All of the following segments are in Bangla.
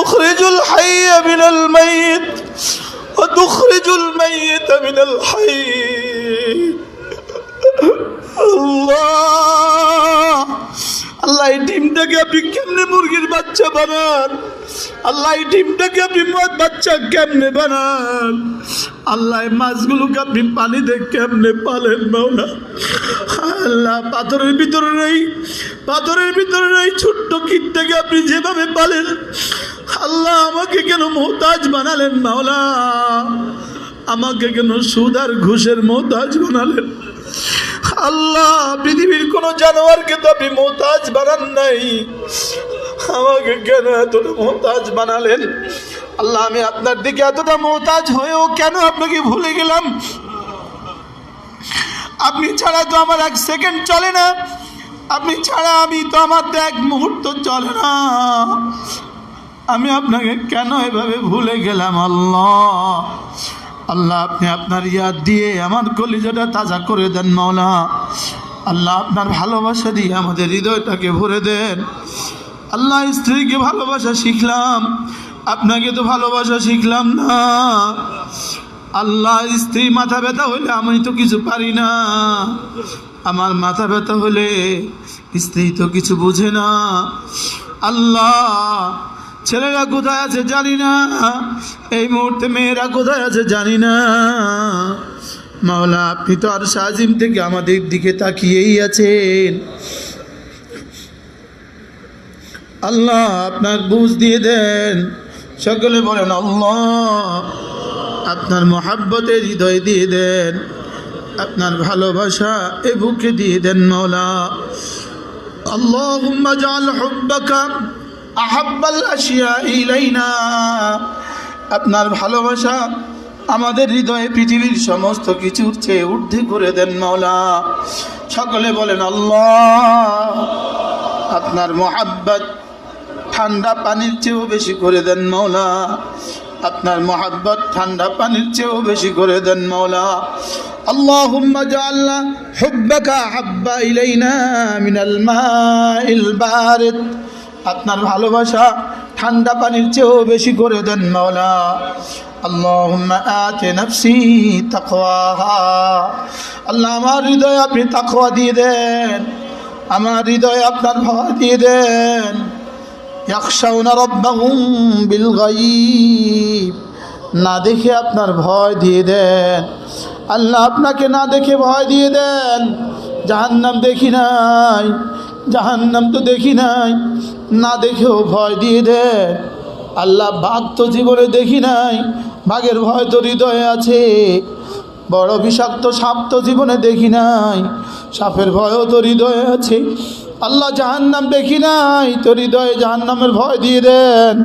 تخرج الحي من الميت وتخرج الميت من الحي আল্লাহ আল্লাহ এই ডিমটাকে আপনি কেমনে মুরগির বাচ্চা বানান আল্লাহ এই ডিমটাকে আপনি মদ বাচ্চা কেমনে বানান আল্লাহ এই মাছগুলোকে আপনি পানিতে কেমনে পালেন মাওলা আল্লাহ পাথরের ভিতরে নেই পাথরের ভিতরে নেই ছোট্ট কীটটাকে আপনি যেভাবে পালেন আল্লাহ আমাকে কেন মোহতাজ বানালেন মাওলা? আমাকে কেন সুদ আর ঘুষের মোহতাজ বানালেন? আল্লাহ, পৃথিবীর কোন জানোয়ারকে তো আপনি মোহতাজ বানান নাই। আমাকে কেন এতটা মোহতাজ বানালেন? আল্লাহ, আমি আপনার দিকে এতটা মোহতাজ হয়েও কেন আপনাকে ভুলে গেলাম? আপনি ছাড়া তো আমার এক সেকেন্ড চলে না। আপনি ছাড়া আমি তো আমার তো এক মুহূর্ত চলে না। আমি আপনাকে কেন এভাবে ভুলে গেলাম, আল্লাহ? আল্লাহ, আপনি আপনার ইয়াদ দিয়ে আমার কলিজাটা তাজা করে দেন, মাওলা। আল্লাহ, আপনার ভালোবাসা দিয়ে আমাদের হৃদয়টাকে ভরে দেন। আল্লাহ, স্ত্রীকে ভালোবাসা শিখলাম, আপনাকে তো ভালোবাসা শিখলাম না। আল্লাহ, স্ত্রী, মাথা ব্যথা হলে আমি তো কিছু পারি না। আমার মাথা ব্যথা হলে স্ত্রী তো কিছু বুঝে না। আল্লাহ ছেলেরা কোথায় আছে জানি না। এই মুহূর্তে মেয়েরা কোথায় আছে জানি না। মাওলা আপনি তো আর সাজিম থেকে আমাদের দিকে তাকিয়েই আছেন। আল্লাহ আপনার বুঝ দিয়ে দেন। সকলে বলেন, আল্লাহ আপনার মহাব্বতের হৃদয় দিয়ে দেন। আপনার ভালোবাসা এ বুকে দিয়ে দেন, মাওলা। আল্লাহ জাল হব্বাকা أحب الأشياء إلينا আপনার ভালোবাসা আমাদের হৃদয়ে পৃথিবীর সমস্ত কিছুর চেয়ে ঊর্ধ্বে করে দেন মাওলা সকলে বলেন আল্লাহ আপনার মোহাব্বত ঠান্ডা পানির চেয়েও বেশি করে দেন মাওলা আপনার মোহাব্বত ঠান্ডা পানির চেয়েও বেশি করে দেন মাওলা اللهم اجعلنا حبك احب الينا من الماء البارد আপনার ভালোবাসা ঠান্ডা পানির চেয়েও বেশি করে দেন মাওলা। আল্লাহ আমার আপনি দিয়ে দেন। আমার আপনার ভয় দিয়ে দেন। বিল না দেখে আপনার ভয় দিয়ে দেন। আল্লাহ আপনাকে না দেখে ভয় দিয়ে দেন। জাহান্নাম দেখি নাই, জাহান্নাম তো দেখি নাই, না দেখেও ভয় দিয়ে দেন আল্লাহ বাঘ তো জীবনে দেখি নাই, বাঘের ভয় তো হৃদয়ে আছে। বড় বিষাক্ত সাপ তো জীবনে দেখি নাই, সাপের ভয়ও তো হৃদয়ে আছে। আল্লাহ জাহান্নাম দেখি নাই তো হৃদয়ে জাহান্নামের ভয় দিয়ে দেন।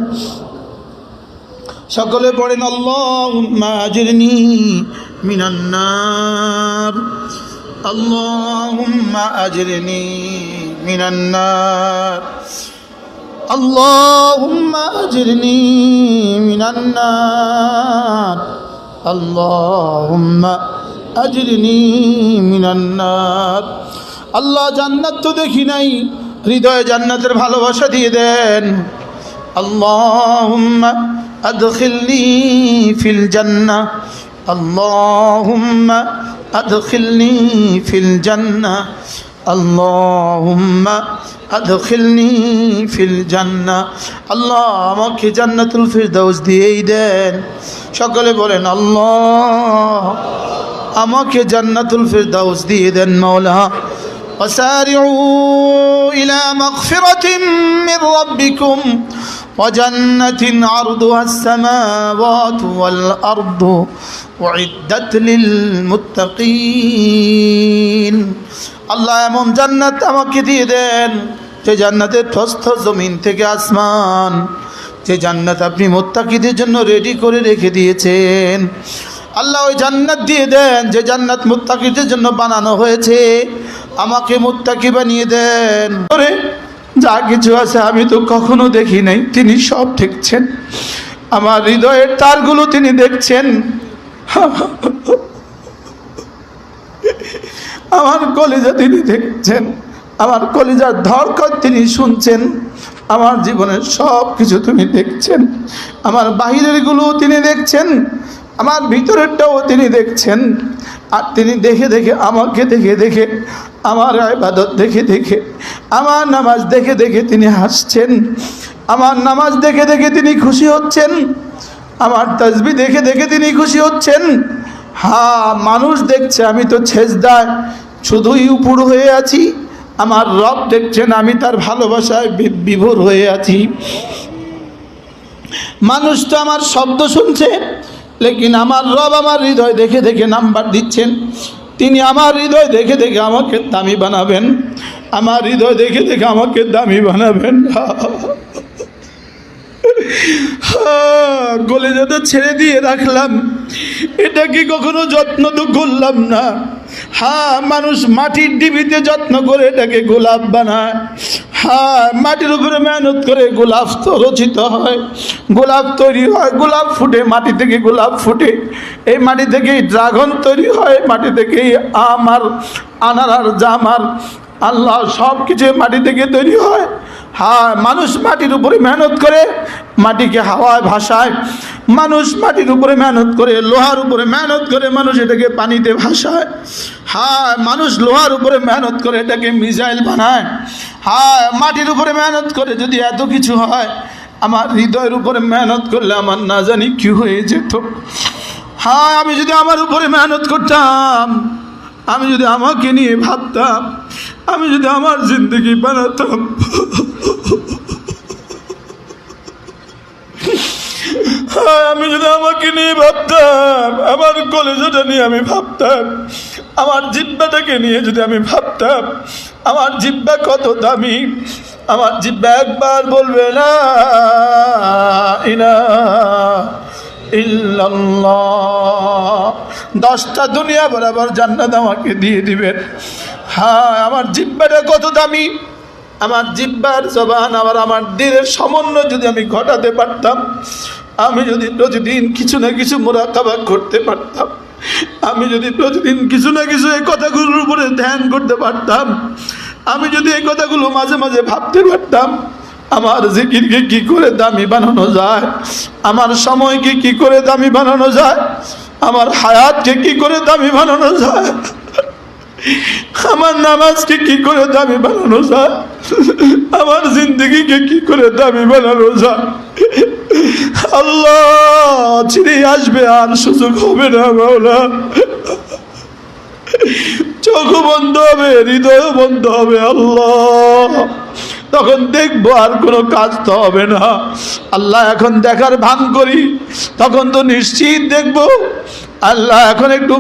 সকলে পড়েন আল্লাহুম্মা আজরিনি মিনান্নার আল্লাহুম্মা আজরিনি মিনান্নার আল্লাহুম্মা আজরিনি মিনান্নার আল্লাহুম্মা আজরিনি মিনান্নার আল্লাহ জান্নাত তো দেখি নাই হৃদয়ে জান্নাতের ভালোবাসা দিয়ে দেন আল্লাহুম্মা أدخلني في الجنة اللهم أدخلني في الجنة اللهم أدخلني في الجنة আল্লাহ আমাকে জান্নাতুল ফিরদাউস দিয়েই দেন সকলে বলেন আল্লাহ আমাকে জান্নাতুল ফিরদাউস দিয়ে দেন মাওলা وسارعوا إلى مغفرة من ربكم وجنة عرضها السماوات والأرض أعدت للمتقين আল্লাহ এমন জান্নাত আমাকে দিয়ে দেন যে জান্নাতের ঠস্থ জমিন থেকে আসমান যে জান্নাত আপনি মোত্তাকিদের জন্য রেডি করে রেখে দিয়েছেন আল্লাহ ওই জান্নাত দিয়ে দেন, যে জান্নাত মুত্তাকিদের জন্য বানানো হয়েছে। আমাকে মুত্তাকি বানিয়ে দেন। ওরে, যা কিছু আছে আমি তো কখনো দেখি নাই, তিনি সব দেখছেন। আমার হৃদয়ের তারগুলো তিনি দেখছেন। আমার কলিজা তিনি দেখছেন। আমার কলিজার ধরকর তিনি শুনছেন। আমার জীবনের সব কিছু তুমি দেখছেন। আমার বাহিরেরগুলো তিনি দেখছেন। আমার ভিতরেরটাও তিনি দেখছেন, আর তিনি দেখে দেখে আমাকে দেখে দেখে, আমার ইবাদত দেখে দেখে, আমার নামাজ দেখে দেখে তিনি হাসছেন, আমার নামাজ দেখে দেখে তিনি খুশি হচ্ছেন, আমার তসবি দেখে দেখে তিনি খুশি হচ্ছেন। হ্যাঁ মানুষ দেখছে, আমি তো ছেজদায়, শুধুই উপর হয়ে আছি, আমার রব দেখছেন, আমি তার ভালোবাসায় বিভোর হয়ে আছি। মানুষ তো আমার শব্দ শুনছে লেকিন আমার রব আমার হৃদয় দেখে দেখে নাম্বার দিচ্ছেন। তিনি আমার হৃদয় দেখে দেখে আমাকে দামি বানাবেন। আমার হৃদয় দেখে দেখে আমাকে দামি বানাবেন। গলে যাতে ছেড়ে দিয়ে রাখলাম। এটা কি কখনো যত্ন তো করলাম না। হ্যাঁ মানুষ মাটির ডিবিতে যত্ন করে এটাকে গোলাপ বানায়। মাটির উপরে মেহনত করে গোলাপ তো রচিত হয়। গোলাপ তৈরি হয়, গোলাপ ফুটে, মাটি থেকে গোলাপ ফুটে। এই মাটি থেকেই ড্রাগন তৈরি হয়, মাটি থেকেই আমার আনার আর জাম আর আল্লাহ সব কিছু মাটি থেকে তৈরি হয়। হ্যাঁ মানুষ মাটির উপরে মেহনত করে, মাটিকে হাওয়ায় ভাসায়। মানুষ মাটির উপরে মেহনত করে, লোহার উপরে মেহনত করে, মানুষ এটাকে পানিতে ভাসায়। হ্যাঁ মানুষ লোহার উপরে মেহনত করে, এটাকে মিসাইল বানায়। হ্যাঁ মাটির উপরে মেহনত করে যদি এত কিছু হয়, আমার হৃদয়ের উপরে মেহনত করলে আমার না জানি কি হয়ে যেত। হ্যাঁ আমি যদি আমার উপরে মেহনত করতাম, আমি যদি আমাকে নিয়ে ভাবতাম আমি যদি আমার জিন্দগি বানাতাম। আমি যদি আমাকে নিয়ে ভাবতাম, আমার কলেজটা নিয়ে আমি ভাবতাম, আমার জিব্বাটাকে নিয়ে যদি আমি ভাবতাম, আমার জিব্বা কত দামি, আমার জিব্বা একবার বলবে না, ইনা দশটা দুনিয়া বরাবর জান্নাত আমাকে দিয়ে দিবেন হ্যাঁ আমার জিব্বাটা কত দামি? আমার জিব্বার জবান আবার আমার দিলের সমন্বয় যদি আমি ঘটাতে পারতাম, আমি যদি প্রতিদিন কিছু না কিছু মোরাকাবা করতে পারতাম, আমি যদি প্রতিদিন কিছু না কিছু এই কথাগুলোর উপরে ধ্যান করতে পারতাম, আমি যদি এই কথাগুলো মাঝে মাঝে ভাবতে পারতাম আমার জিকিরকে কি করে দামি বানানো যায়? আমার সময়কে কি করে দামি বানানো যায়? আমার হায়াতকে কি করে দামি বানানো যায়? আমার নামাজকে কি করে দামি বানানো যায়? আমার জিন্দগিকে কি করে দামি বানানো যায়? আল্লাহ চিনি আসবে আর সুযোগ হবে না, মাওলা। চোখ বন্ধ হবে, হৃদয় বন্ধ হবে, আল্লাহ। তখন দেখব আর কোনো কাজ তো হবে না। আল্লাহ এখন দেখার ভান করি। তখন তো নিশ্চিত দেখব। আল্লাহ এখন একটু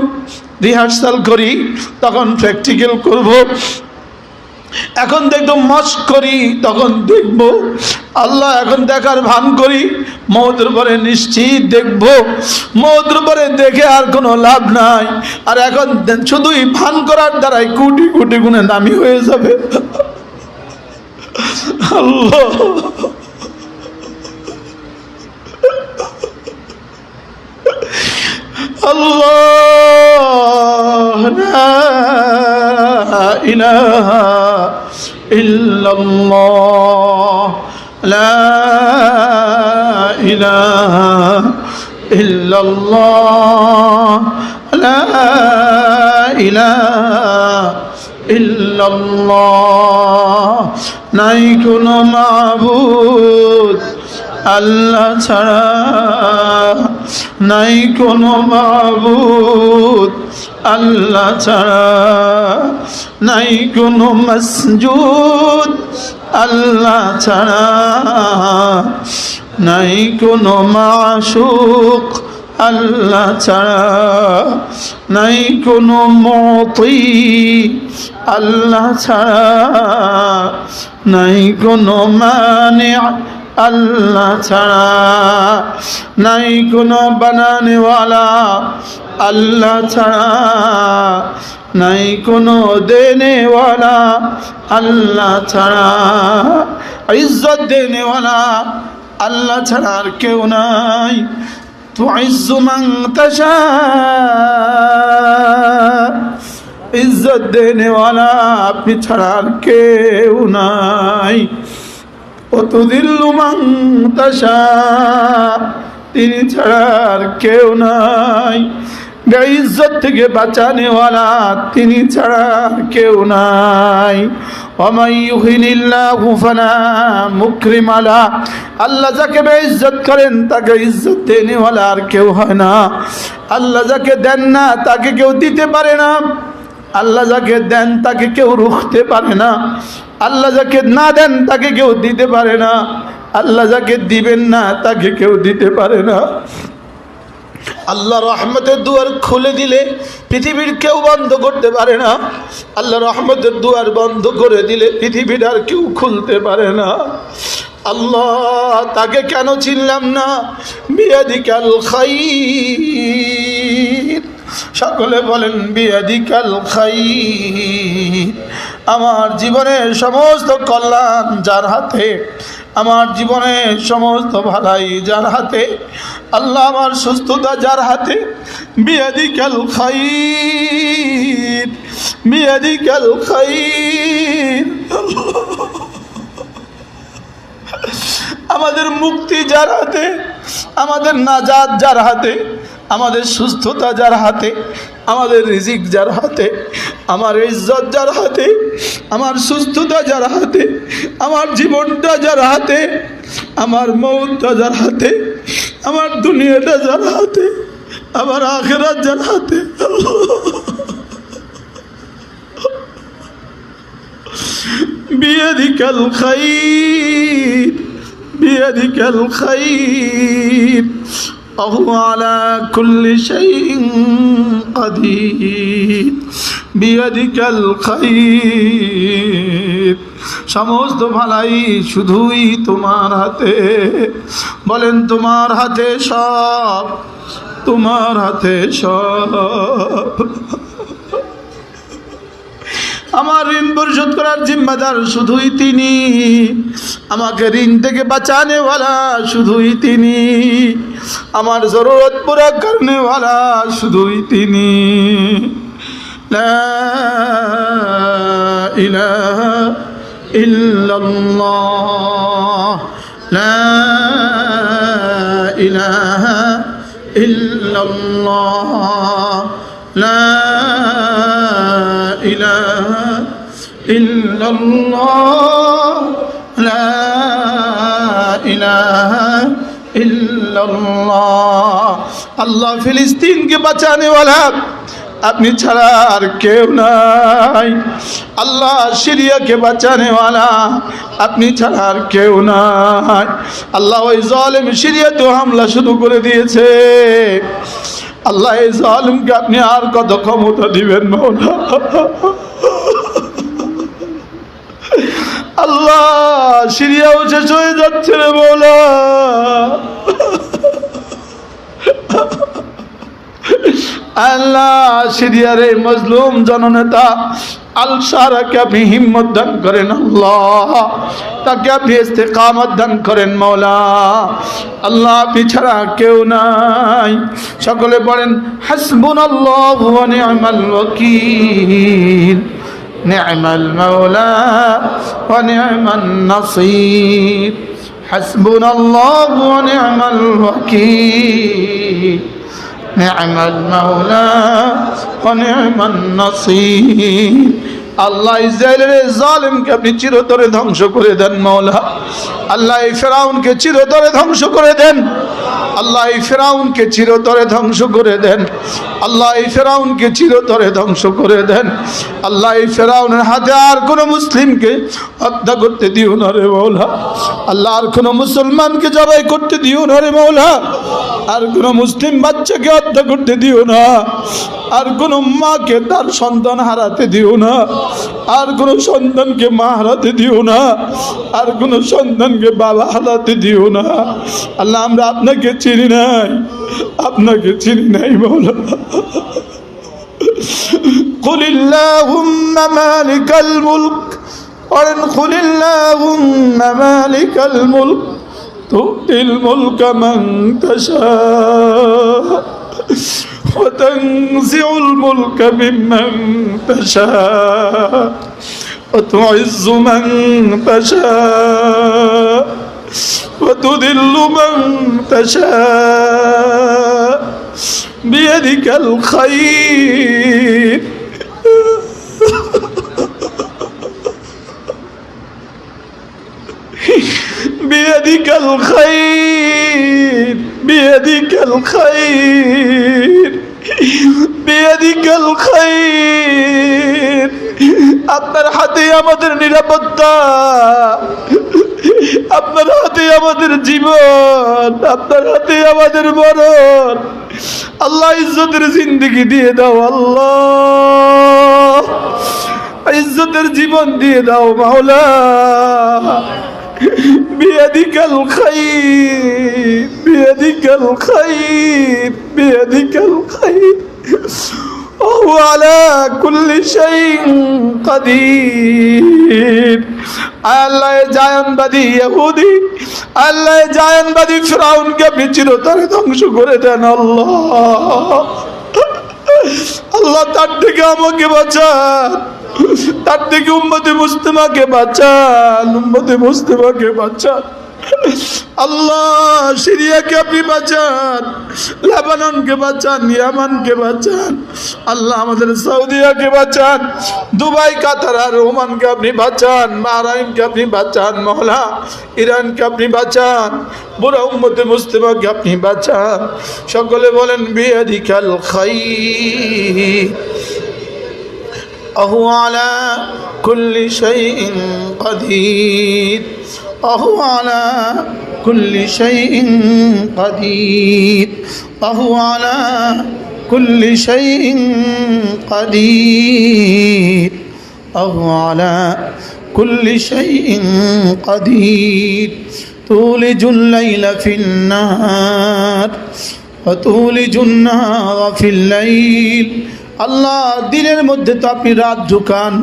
রিহার্সাল করি। তখন প্র্যাকটিক্যাল করব। এখন দেখব মস করি। তখন দেখব আল্লাহ এখন দেখার ভান করি। মৌতের পরে নিশ্চিত দেখব। মৌতের পরে দেখে আর কোনো লাভ নাই। আর এখন শুধুই ভান করার দ্বারাই কোটি কোটি গুণে দামি হয়ে যাবে। আল্লাহ। আল্লাহ না ইলাহা ইল্লাল্লাহ লা ইলাহা ইল্লাল্লাহ লা ইলাহা ইল্লাল্লাহ। নাই কোনো মাবুদ, আল্লাহ ছাড়া। নাই কোনো মাবুদ, আল্লাহ ছাড়া। নাই কোনো মসজুদ, আল্লাহ ছাড়া। নাই কোনো মাশুক আল্লাহ ছাড়া নাই কোনো মতি আল্লাহ ছাড়া নাই কোনো মানে। আল্লাহ ছাড়া নাই কোনো বানানেওয়ালা। আল্লাহ ছাড়া নাই কোনো দেনেওয়ালা। আল্লাহ ছাড়া ইজ্জত দেনেওয়ালা। আল্লাহ ছাড়া আর কেউ নাই। تعز من تشاء ইজ্জত দেনেওয়ালা আপনি ছাড়া আর কেউ নাই ও তুদিল্লু মান তাশা তিনি ছাড়া আর কেউ নাই ইজ্জত থেকে বাঁচানেওয়ালা তিনি ছাড়া আর কেউ নাই ومن يهن الله فلا مكرم له আল্লাহ যাকে বেইজ্জত করেন তাকে ইজ্জত দেনেওয়ালা আর কেউ হয় না আল্লাহ যাকে দেন না তাকে কেউ দিতে পারে না আল্লাহ যাকে দেন তাকে কেউ রুখতে পারে না আল্লাহ যাকে না দেন তাকে কেউ দিতে পারে না আল্লাহ যাকে দিবেন না তাকে কেউ দিতে পারে না আল্লাহ রহমতের দুয়ার খুলে দিলে পৃথিবীর কেউ বন্ধ করতে পারে না। আল্লাহ রহমতের দুয়ার বন্ধ করে দিলে পৃথিবীর আর কেউ খুলতে পারে না। আল্লাহ তাকে কেন চিনলাম না? বিয়াদিকাল খাই সকলে বলেন, বিয়াদিকাল খাই আমার জীবনের সমস্ত কল্যাণ যার হাতে, আমার জীবনের সমস্ত ভালাই যার হাতে, আল্লাহ আমার সুস্থতা যার হাতে, বিয়াদিকাল খাই বিয়াদিকাল খাই আমাদের মুক্তি যার হাতে, আমাদের নাজাদ যার হাতে আমাদের সুস্থতা যার হাতে আমাদের রিজিক যার হাতে আমার ইজ্জত যার হাতে আমার সুস্থতা যার হাতে আমার জীবনটা যার হাতে আমার মৌতটা যার হাতে আমার দুনিয়াটা যার হাতে আমার আখেরাত যার হাতে بيدك الخير بيدك الخير وهو على كل شيء قدير بيدك الخير সমস্ত ভালাই শুধুই তোমার হাতে বলেন তোমার হাতে সব তোমার হাতে সব আমার ঋণ পরিশোধ করার জিম্মাদার শুধুই তিনি। আমাকে ঋণ থেকে বাঁচানেওয়ালা শুধুই তিনি। আমার জরুরত পুরা করনেওয়ালা শুধুই তিনি। ইলাহা ইল্লাল্লাহ। লা ইলাহা ইল্লাল্লাহ। লা إلا الله لا إله إلا الله আল্লাহ ফিলিস্তিনকে বাঁচানে ওয়ালা আপনি ছাড়া আর কেউ নাই আল্লাহ সিরিয়াকে বাঁচানেওয়ালা আপনি ছাড়া আর কেউ নাই আল্লাহ ওই জলেম সিরিয়াতেও হামলা শুরু করে দিয়েছে আল্লাহ এই জালিমকে আপনি আর কত ক্ষমতা দিবেন মৌলা আল্লাহ, সিরিয়াও শেষ হয়ে যাচ্ছে রে মৌলা। আল্লাহ, সিরিয়ার এই মজলুম জননেতা আল সারাকে আপনি হিম্মত দান করেন আল্লাহ। তাকে আপনি ইস্তেকামত দান করেন মৌলা। আল্লাহ, আপনি ছাড়া কেউ নাই। সকলে বলেন হাসবুন আল্লাহ নি'মাল ওয়াকিল। নি'মাল মাওলা ওয়া নি'মান নাসির حسبنا الله ونعم الوكيل نعم المولى ونعم النصير আল্লাহ ইসরায়েলের এই জালিমকে আপনি চিরতরে ধ্বংস করে দেন মৌলা আল্লাহ এই ফেরাউনকে চিরতরে ধ্বংস করে দেন আল্লাহ ফেরাউনকে চিরতরে ধ্বংস করে দেন। আল্লাহ ফেরাউনকে চিরতরে ধ্বংস করে দেন। আল্লাহ এই ফেরাউনের হাতে আর কোনো মুসলিমকে হত্যা করতে দিও না রে মৌলা আল্লাহ আর কোনো মুসলমানকে জবাই করতে দিও না রে মৌলা আর কোনো মুসলিম বাচ্চাকে হত্যা করতে দিও না। আর কোনো মাকে তার সন্তান হারাতে দিও না। আর কোনো সন্তানকে মা হারাতে দিও না। আর কোনো সন্তানকে বাবা হারাতে দিও না। আল্লাহ, আমরা আপনাকে চিনি নাই আপনাকে চিনি নাই বলো قل اللهم مالك الملك قل قل اللهم مالك الملك تؤتي الملك من تشاء وتنزع الملك ممن تشاء وتعز من تشاء وتذل من تشاء بيدك الخير بيدك الخير بيدك الخير بيدك الخير আপনার হাতে আমাদের নিরাপত্তা আপনার হাতে আমাদের জীবন আপনার হাতে আমাদের মরণ আল্লাহ ইজ্জতের জিন্দগি দিয়ে দাও আল্লাহ ইজ্জতের জীবন দিয়ে দাও মাওলা بيدك الخير بيدك الخير بيدك الخير وهو على كل شيء قدير আল্লাহ জায়নবাদী ইহুদি আল্লাহ জায়নবাদী ফিরাউনকে আপনি চিরতরে ধ্বংস করে দেন আল্লাহ আল্লাহ তার থেকে আমাকে বাঁচান তার থেকে উম্মতে মুস্তেমাকে বাঁচান উম্মতে মুস্তেমাকে বাঁচান আল্লাহ সিরিয়াকে আপনি বাঁচান লেবাননকে বাঁচান ইয়ামানকে বাঁচান আল্লাহ আমাদের সৌদিয়াকে বাঁচান দুবাই কাতার আর ওমানকে আপনি বাঁচান বাহরাইনকে আপনি বাঁচান মহলা ইরানকে আপনি বাঁচান বুড়া উম্মতে মুস্তেমাকে আপনি বাঁচান সকলে বলেন বিয়াদিকাল খাই أهو على كل شيء قدير أهو على كل شيء قدير أهو على كل شيء قدير أهو على كل شيء قدير تولج الليل في النهار وتولج النهار في الليل আল্লাহ দিনের মধ্যে তো আপনি রাত ঢুকান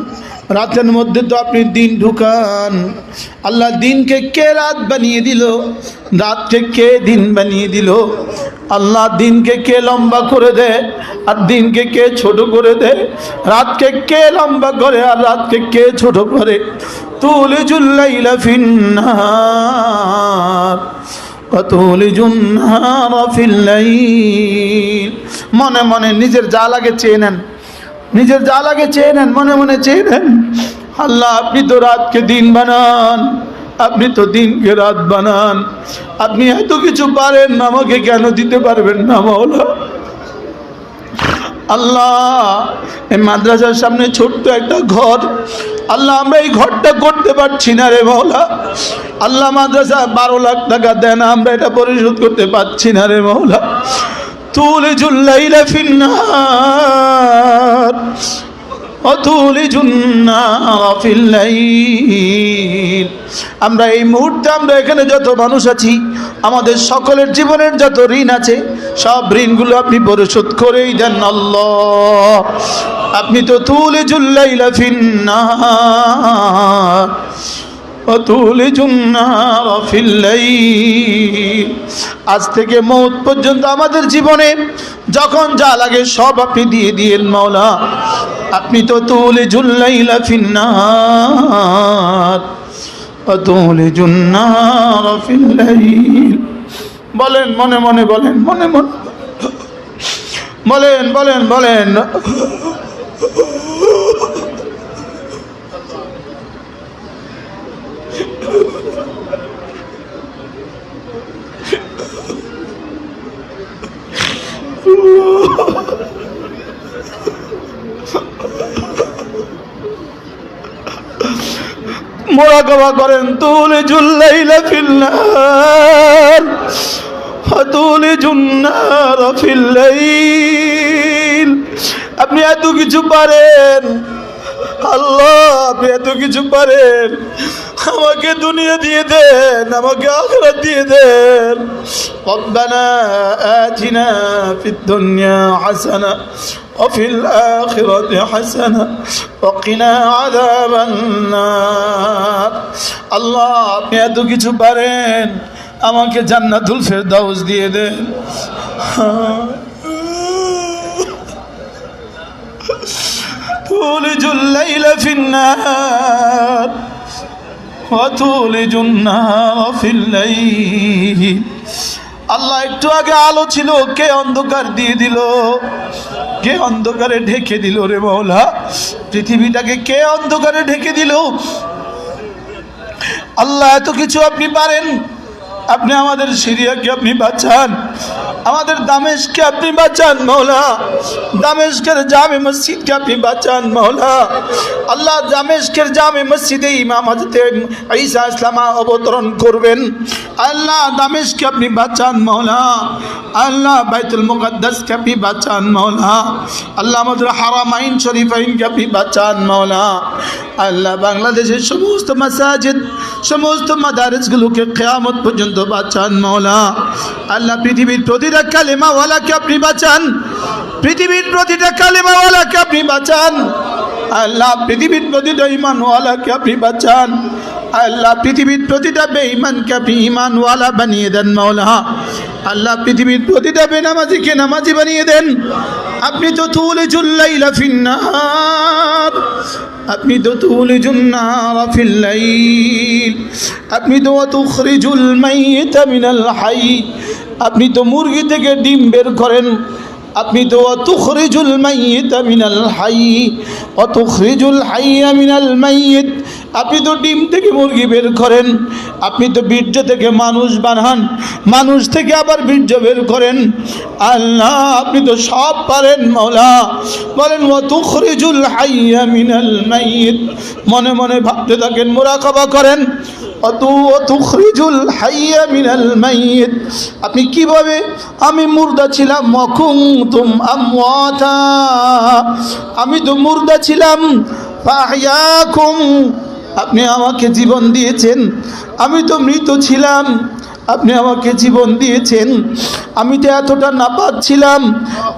রাতের মধ্যে তো আপনি দিন ঢুকান। আল্লাহ দিনকে কে রাত বানিয়ে দিল? রাতকে কে দিন বানিয়ে দিল? আল্লাহ দিনকে কে লম্বা করে দেয় আর দিনকে কে ছোট করে দেয় রাতকে কে লম্বা করে আর রাতকে কে ছোট করে? তুলিজুল জুল্লাইলা ফিন্নার মনে মনে নিজের যা লাগে চেয়ে নেন। নিজের লাগে চেয়ে নেন, মনে মনে চেয়ে নেন। আল্লাহ, আপনি তো রাতকে দিন বানান, আপনি তো দিনকে রাত বানান। আপনি এত কিছু পারেন না, আমাকে কেন দিতে পারবেন না, মৌলা? আল্লাহ, এই মাদ্রাসার সামনে ছোট্ট একটা ঘর। আল্লাহ, আমরা এই ঘরটা করতে পারছি না রে, মৌলা। আল্লাহ, মাদ্রাসা বারো লাখ টাকা দেন, আমরা এটা পরিশোধ করতে পারছি না রে মৌলা তুলে জুল্লাইলা ফিন্নার وتولج النار في الليل আমরা এই মুহূর্তে আমরা এখানে যত মানুষ আছি আমাদের সকলের জীবনের যত ঋণ আছে সব ঋণগুলো আপনি পরিশোধ করেই দেন আল্লাহ আপনি তো তুলে জুল্লাইলা ফিন্নার وتولج النار في الليل আজ থেকে মৌত পর্যন্ত আমাদের জীবনে যখন যা লাগে সব আপনি দিয়ে দিয়েন মাওলা আপনি তো তুলে জুল্লাইলা ফিন্নার وتولج النار في الليل বলেন মনে মনে বলেন মনে মনে বলেন বলেন বলেন মোরাকাবা করেন, তুলে জুল্লাইলা ফিল্লার, তুলে জুন্নার ফিল্লাইল। আপনি এত কিছু পারেন, আল্লাহ, আপনি এত কিছু পারেন। আমাকে দুনিয়া দিয়ে দেন আমাকে আখরাত দিয়ে দেন ربنا آتنا في الدنيا حسنة وفي الآخرة حسنة وقنا عذاب النار আল্লাহ আপনি এত কিছু পারেন আমাকে জান্নাতুল ফেরদাউস দিয়ে দেন تولج الليل في النهار وتولج النار في الليل আল্লাহ একটু আগে আলো ছিল কে অন্ধকার দিয়ে দিল কে অন্ধকারে ঢেকে দিল রে মৌলা পৃথিবীটাকে কে অন্ধকারে ঢেকে দিল আল্লাহ এত কিছু আপনি পারেন আপনি আমাদের সিরিয়াকে আপনি বাঁচান আমাদের দামেশকে আপনি বাঁচান মৌলা দামেশকের জামে মসজিদকে আপনি বাঁচান মৌলা আল্লাহ দামেশকের জামে মসজিদে ইমাম হজরতে ঈসা ইসলামা অবতরণ করবেন। আল্লাহ দামেশকে আপনি বাঁচান মৌলা আল্লাহ বাইতুল মুকদ্দাসকে আপনি বাঁচান মৌলা আল্লাহ আমাদের হারামাইন শরীফাইনকে আপনি বাঁচান মৌলা আল্লাহ বাংলাদেশের সমস্ত মাসাজিদ, সমস্ত মাদারিসগুলোকে কেয়ামত পর্যন্ত বাঁচান মৌলা আল্লাহ পৃথিবীর প্রতিটা কালেমাওয়ালাকে আপনি বাঁচান। পৃথিবীর প্রতিটা কালেমাওয়ালাকে আপনি বাঁচান। আল্লাহ পৃথিবীর প্রতিটা ইমানওয়ালাকে আপনি বাঁচান। আল্লাহ পৃথিবীর প্রতিটা বেঈমানকে আপনি ইমানওয়ালা বানিয়ে দেন মৌলা আল্লাহ পৃথিবীর প্রতিটা বেনামাজিকে নামাজি বানিয়ে দেন। আপনি তো তুলে জুল্লাইলা ফিন্নার আপনি তো তুলে জুন্নার আপনি তো তুখরিজুল মাইয়িতা মিনাল হাই। আপনি তো মুরগি থেকে ডিম বের করেন, আপনি তো তুখরিজুল মাইয়িতা মিনাল হাই অত অতুখরিজুল হাইয়া মিনাল মাইয়িত। আপনি তো ডিম থেকে মুরগি বের করেন, আপনি তো বীর্য থেকে মানুষ বানান, মানুষ থেকে আবার বীর্য বের করেন। আল্লাহ, আপনি তো সব পারেন, মৌলা। বলেন ও তুখরিজুল হাইয়া মিনাল মাইয়িত। মনে মনে ভাবতে থাকেন, মোরাকাবা করেন। আপনি কীভাবে? আমি মুর্দা ছিলাম মকুম তুম আমি তো মুর্দা ছিলাম আপনি আমাকে জীবন দিয়েছেন, আমি তো মৃত ছিলাম, আপনি আমাকে জীবন দিয়েছেন। আমি তো এতটা নাপাক ছিলাম,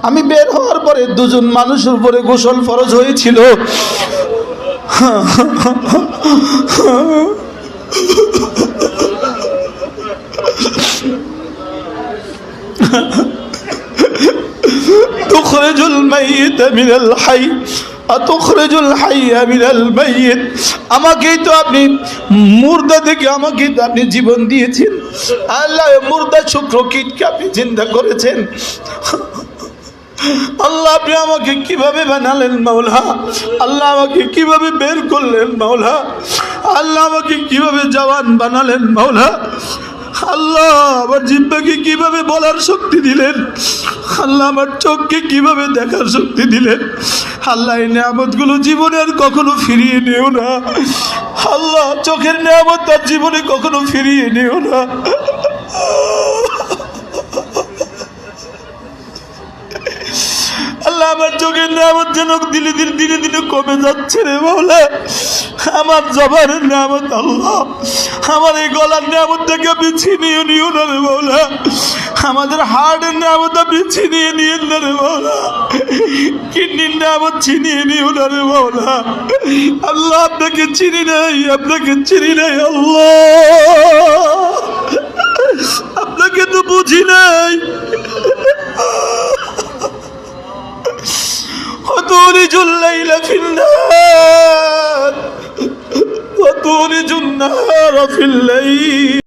আমি বের হওয়ার পরে দুজন মানুষের উপরে গোসল ফরজ হয়েছিল। تخرج الميت من الحي আতুখরিজুল হাইয়া মিনাল মাইয়িত আমাকেই তো আপনি মুর্দা থেকে আমাকেই তো আপনি জীবন দিয়েছেন আল্লাহ মুর্দা শুক্র কীটকে আপনি চিন্তা করেছেন আল্লাহ, আপনি আমাকে কীভাবে বানালেন মাওলা? আল্লাহ আমাকে কীভাবে বের করলেন মাওলা? আল্লাহ আমাকে কীভাবে জওয়ান বানালেন মাওলা? আল্লাহ, আমার জিব্বাকে কীভাবে বলার শক্তি দিলেন? আল্লাহ, আমার চোখকে কীভাবে দেখার শক্তি দিলেন? আল্লাহ, এই নিয়ামতগুলো জীবনে আর কখনো ফিরিয়ে নিও না। আল্লাহ, চোখের নিয়ামত তার জীবনে কখনো ফিরিয়ে নিও না আল্লাহ আমার চোখের নামত যেন দিনে দিনে দিনে দিনে কমে যাচ্ছে রে বলে আমার জবানের নামত আল্লাহ। আমার এই গলার নামত থেকে আপনি ছিনিয়ে নিও না রে বলে আমাদের হার্টের নামত আপনি ছিনিয়ে নিয়েন না রে বলা কিডনির নামত ছিনিয়ে নিও না রে বলা আল্লাহ আপনাকে চিনি নাই, আপনাকে চিনি নাই আল্লাহ। আপনাকে তো বুঝি নাই। وتولج الليل في النهار. وتولج النهار في الليل.